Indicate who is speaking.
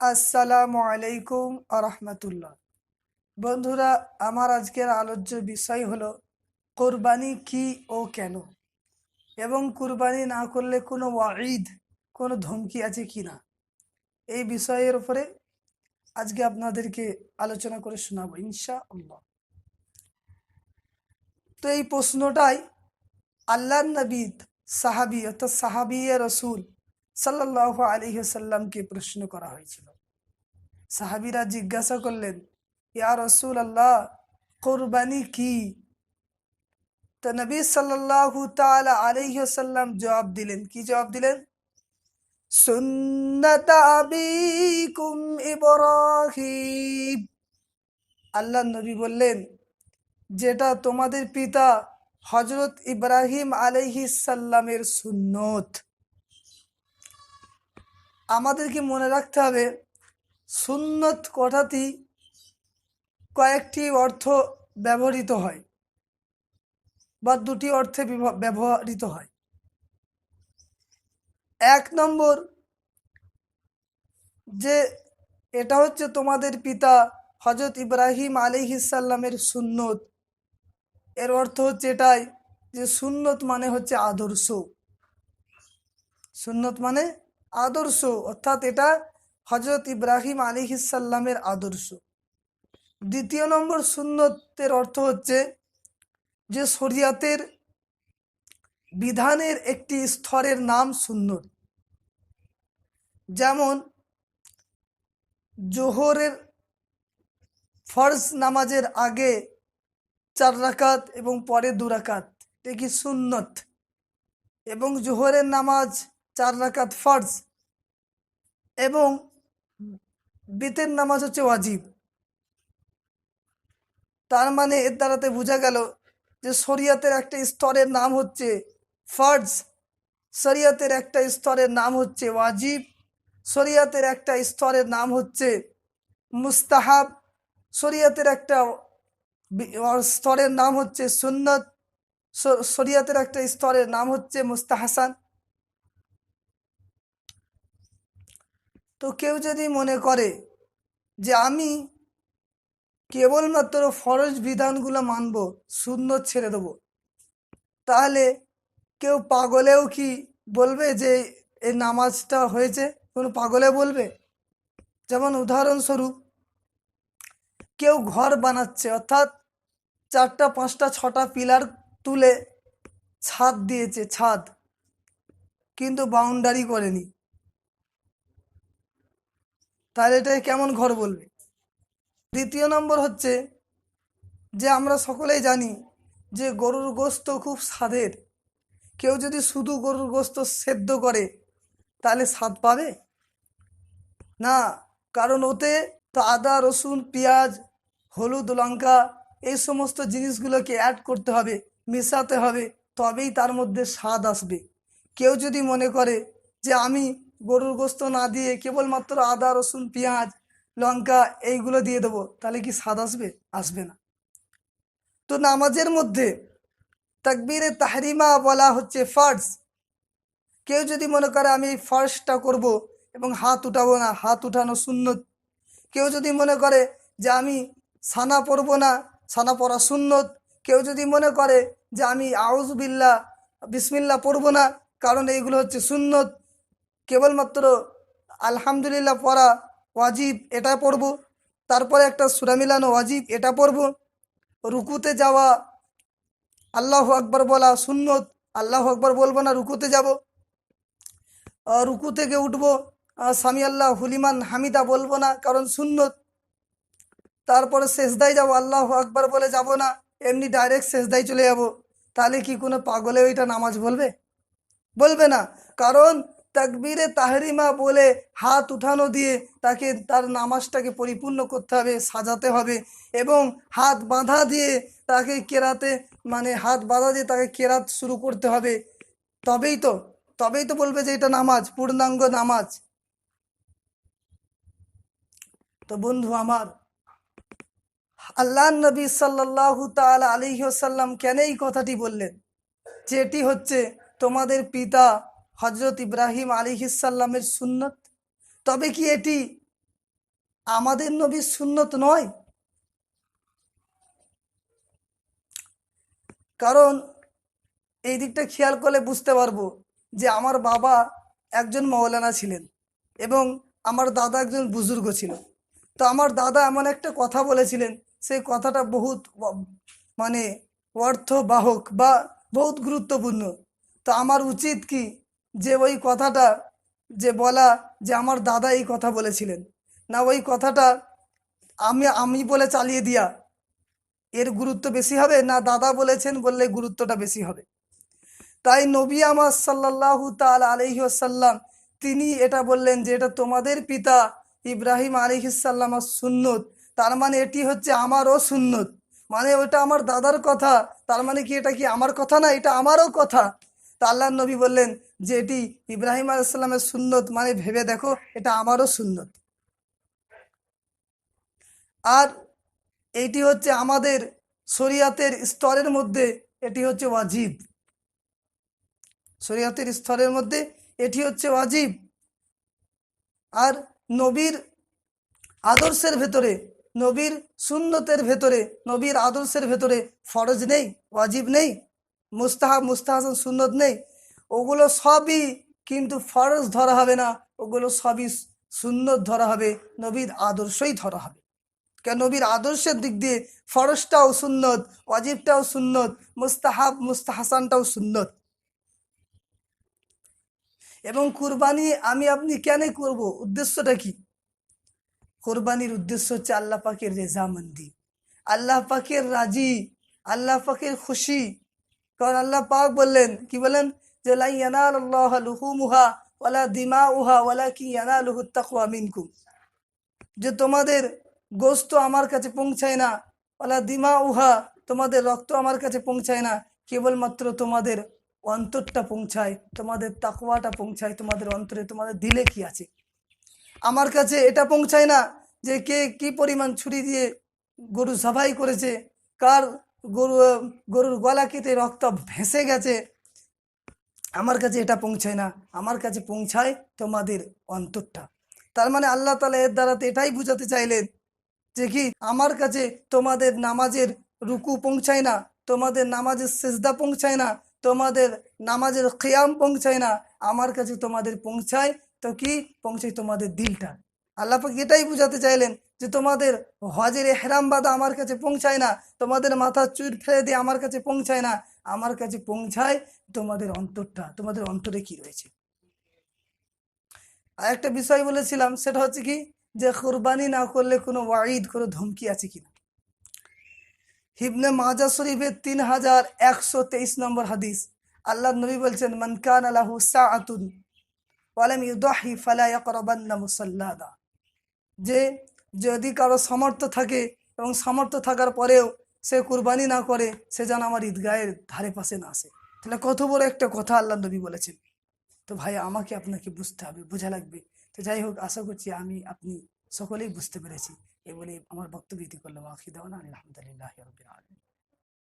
Speaker 1: আসসালামু আলাইকুম আরহামতুল্লাহ বন্ধুরা, আমার আজকের আলোচ্য বিষয় হলো, কোরবানি কি ও কেন? এবং কুরবানি না করলে কোনো ওয়াঈদ, কোনো ধমকি আছে কি না? এই বিষয়ের উপরে আজকে আপনাদেরকে আলোচনা করে শোনাবো ইনশা আল্লাহ তো এই প্রশ্নটাই আল্লাহ নবীদ সাহাবি, অর্থাৎ সাহাবিয়ে রসুল সাল্লাহ আলী সাল্লামকে প্রশ্ন করা হয়েছিল। সাহাবিরা জিজ্ঞাসা করলেন, ইয়া রসুল আল্লাহ কোরবানি কি? তো নবী সাল্লাল্লাহু তাআলা আলাইহি সাল্লাম জবাব দিলেন, কি জবাব দিলেন? আল্লাহ নবী বললেন, যেটা তোমাদের পিতা হজরত ইব্রাহিম আলাইহিস সাল্লামের সুন্নত। আমাদেরকে মনে রাখতে হবে, সুন্নত কথাটি কয়েকটি অর্থ ব্যবহৃত হয় বা দুটি অর্থে ব্যবহৃত হয়। এক নম্বর, যে এটা হচ্ছে তোমাদের পিতা হজরত ইব্রাহিম আলী আলিহিসাল্লামের সুন্নত। এর অর্থ হচ্ছে এটাই যে সুন্নত মানে হচ্ছে আদর্শ। সুন্নত মানে আদর্শ, অর্থাৎ এটা হজরত ইব্রাহিম আলিহিসাল্লামের আদর্শ। দ্বিতীয় নম্বর সুন্নতের অর্থ হচ্ছে যে শরিয়াতের বিধানের একটি স্তরের নাম সুন্নত। যেমন, জোহরের ফরজ নামাজের আগে চার রাকাত এবং পরে দু রাকাত, এটা কি সুন্নত? এবং জোহরের নামাজ চার রাকাত ফরজ এবং বেতের নামাজ হচ্ছে ওয়াজিব। তার মানে এর দ্বারাতে বোঝা গেল যে শরিয়াতের একটা স্তরের নাম হচ্ছে ফর্জ, শরিয়াতের একটা স্তরের নাম হচ্ছে ওয়াজিব, শরিয়াতের একটা স্তরের নাম হচ্ছে মুস্তাহাব, শরিয়াতের একটা স্তরের নাম হচ্ছে সুন্নত শরিয়াতের একটা স্তরের নাম হচ্ছে মুস্তাহাসান। তো কেউ যদি মনে করে যে আমি কেবলমাত্র ফরজ বিধানগুলো মানব সুন্দর ছেড়ে দেবো, তাহলে কেউ পাগলেও কি বলবে যে এই নামাজটা হয়েছে? কোনো পাগলে বলবে? যেমন উদাহরণস্বরূপ, কেউ ঘর বানাচ্ছে, অর্থাৎ চারটা, পাঁচটা, ছটা পিলার তুলে ছাদ দিয়েছে, ছাদ, কিন্তু বাউন্ডারি করেনি। তাহলে এটাকে কেমন ঘর বলবে? দ্বিতীয় নম্বর হচ্ছে যে আমরা সকলেই জানি যে গরুর গোস্ত খুব স্বাদের। কেউ যদি শুধু গরুর গোস্ত সেদ্ধ করে, তাহলে স্বাদ পাবে? না, কারণ ওতে তো আদা, রসুন, পেঁয়াজ, হলুদ, লঙ্কা এই সমস্ত জিনিসগুলোকে অ্যাড করতে হবে, মেশাতে হবে, তবেই তার মধ্যে স্বাদ আসবে। কেউ যদি মনে করে যে আমি গরুর গোস্ত না দিয়ে কেবলমাত্র আদা, রসুন, পেঁয়াজ, লঙ্কা এইগুলো দিয়ে দেবো, তাহলে কি স্বাদ আসবে? আসবে না। তো নামাজের মধ্যে তাকবীরে তাহরিমা বলা হচ্ছে ফার্স কেউ যদি মনে করে আমি এই ফার্স্টটা করব এবং হাত উঠাবো না, হাত উঠানো সুন্নত। কেউ যদি মনে করে যে আমি সানা পড়ব না, সানা পরা সুন্নত। কেউ যদি মনে করে যে আমি আউজবিল্লা বিসমিল্লা পড়ব না, কারণ এইগুলো হচ্ছে সুন্নত। কেবলমাত্র আলহামদুলিল্লাহ পড়া ওয়াজিব এটা পড়ব, তারপরে একটা সুরা মিলানো ওয়াজিব এটা পড়ব, রুকুতে যাওয়া, আল্লাহ আকবর বলা সুন্নত, আল্লাহ আকবর বলব না রুকুতে যাব রুকু থেকে উঠবো স্বামী আল্লাহ হুলিমান হামিদা বলব না কারণ সুন্নত, তারপরে শেষদায় যাব, আল্লাহ আকবর বলে যাব না, এমনি ডাইরেক্ট শেষদায় চলে যাব, তাহলে কি কোনো পাগলে ওইটা নামাজ বলবে? বলবে না, কারণ তাকবীরে তাহরিমা বলে হাত উঠানো দিয়ে তাকে, তার নামাজটাকে পরিপূর্ণ করতে হবে, সাজাতে হবে এবং হাত বাঁধা দিয়ে তাকে কেরাতে মানে হাত বাঁধা দিয়ে তাকে কেরাত শুরু করতে হবে। তবেই তো তবেই তো বলবে যে এটা নামাজ, পূর্ণাঙ্গ নামাজ। তো বন্ধু আমার আল্লাহ নবী সাল্লাল্লাহু তাআলা আলাইহি ওয়াসাল্লাম কেন এই কথাটি বললেন? যেটি হচ্ছে, তোমাদের পিতা হজরত ইব্রাহিম আলী আলিহিসাল্লামের সুন্নত। তবে কি এটি আমাদের নবীর সুন্নত নয়? কারণ এই দিকটা খেয়াল করলে বুঝতে পারব যে আমার বাবা একজন মৌলানা ছিলেন এবং আমার দাদা একজন বুজুর্গ ছিল। তো আমার দাদা এমন একটা কথা বলেছিলেন, সেই কথাটা বহুত মানে অর্থবাহক বা বহুত গুরুত্বপূর্ণ। তো আমার উচিত কি যে ওই কথাটা, যে বলা, যে আমার দাদা এই কথা বলেছিলেন। না, ওই কথাটা আমি আমি বলে চালিয়ে দিয়া এর গুরুত্ব বেশি হবে? না, দাদা বলেছেন বললে গুরুত্বটা বেশি হবে? তাই নবী আমার সাল্লাল্লাহু তাল আলহি আসাল্লাম তিনি এটা বললেন যে এটা তোমাদের পিতা ইব্রাহিম আলিহিসাল্লামার সুন্নত। তার মানে এটি হচ্ছে আমারও সুন্নত। মানে ওটা আমার দাদার কথা। তার মানে কি এটা কি আমার কথা না? এটা আমারও কথা। তা আল্লাহ নবী বললেন যে এটি ইব্রাহিম আলাইসাল্লামের সুন্নত। মানে ভেবে দেখো, এটা আমারও সুন্নত। আর এইটি হচ্ছে আমাদের শরিয়াতের স্তরের মধ্যে এটি হচ্ছে ওয়াজিব। শরিয়াতের স্তরের মধ্যে এটি হচ্ছে ওয়াজিব। আর নবীর আদর্শের ভেতরে, নবীর সুন্নতের ভেতরে, নবীর আদর্শের ভেতরে ফরজ নেই, ওয়াজিব নেই। মুস্তাহাব মুস্তাহাসন সুন্নত নেই। ওগুলো সবই কিন্তু ফরজ ধরা হবে না। ওগুলো সবই সুন্নত ধরা হবে, নবীর আদর্শই ধরা হবে। কেন নবীর আদর্শের দিক দিয়ে ফরজটাও সুন্নত অজিবটাও সুন্নত মুস্তাহাব মুস্তাহাসানটাও সুন্নত। এবং কুরবানি আমি আপনি কেন করব? উদ্দেশ্যটা কি? কোরবানির উদ্দেশ্য হচ্ছে আল্লাহ পাকের রেজামন্দি। আল্লাহ পাকের রাজি, আল্লাহ পাকের খুশি কারণ আল্লাহ পাক বললেন, কি বলেন যে দিমা উহা কি মিনকুম। যে তোমাদের গোস্ত আমার কাছে পৌঁছায় না ওলা দিমা উহা তোমাদের রক্ত আমার কাছে পৌঁছায় না, কেবলমাত্র তোমাদের অন্তরটা পৌঁছায়, তোমাদের তাকওয়াটা পৌঁছায়, তোমাদের অন্তরে, তোমাদের দিলে কি আছে? আমার কাছে এটা পৌঁছায় না যে কে কি পরিমাণ ছুরি দিয়ে গরু সাফাই করেছে, কার গরু, গরুর গলা কেটে রক্ত ভেসে গেছে। আমার কাছে এটা পৌঁছায় না। আমার কাছে পৌঁছায় তোমাদের অন্তরটা। তার মানে আল্লাহ তালা এর দ্বারাতে এটাই বুঝাতে চাইলেন যে কি আমার কাছে তোমাদের নামাজের রুকু পৌঁছায় না, তোমাদের নামাজের সেজদা পৌঁছায় না, তোমাদের নামাজের খেয়াম পৌঁছায় না। আমার কাছে তোমাদের পৌঁছায় তো কি? পৌঁছায় তোমাদের দিলটা। আল্লাহ পাক এটাই বুঝাতে চাইলেন যে তোমাদের হজের হেরাম বাদা আমার কাছে পৌঁছায় না, তোমাদের মাথা চুর ফেলে দিয়ে আমার কাছে পৌঁছায় না, আমার কাছে পৌঁছায় তোমাদের অন্তরটা, তোমাদের অন্তরে কি রয়েছে? আর একটা বিষয় বলেছিলাম, সেটা হচ্ছে কি যে কোরবানি না করলে কোনো ওয়াইদ কোনো ধমকি আছে কিনা? হিবনে মাজা শরীফের তিন হাজার একশো তেইশ নম্বর হাদিস, আল্লাহ নবী বলছেন মনকান আলাহু সাআতুন ওয়ালাম ইউদাহি ফালা ইয়াকরাবান্না মুসাল্লাদা। যে যদি কারও সামর্থ্য থাকে এবং সামর্থ্য থাকার পরেও সে কুরবানি না করে, সে যেন আমার ঈদগাহের ধারে পাশে না আসে। তাহলে কত বড় একটা কথা আল্লাহ নবী বলেছেন। তো ভাই, আমাকে আপনাকে বুঝতে হবে, বোঝা লাগবে। তো যাই হোক, আশা করছি আমি, আপনি সকলেই বুঝতে পেরেছি। এ বলে আমার বক্তব্য ইতি করলাম। আখিদাওয়ানা আলহামদুলিল্লাহ রবিন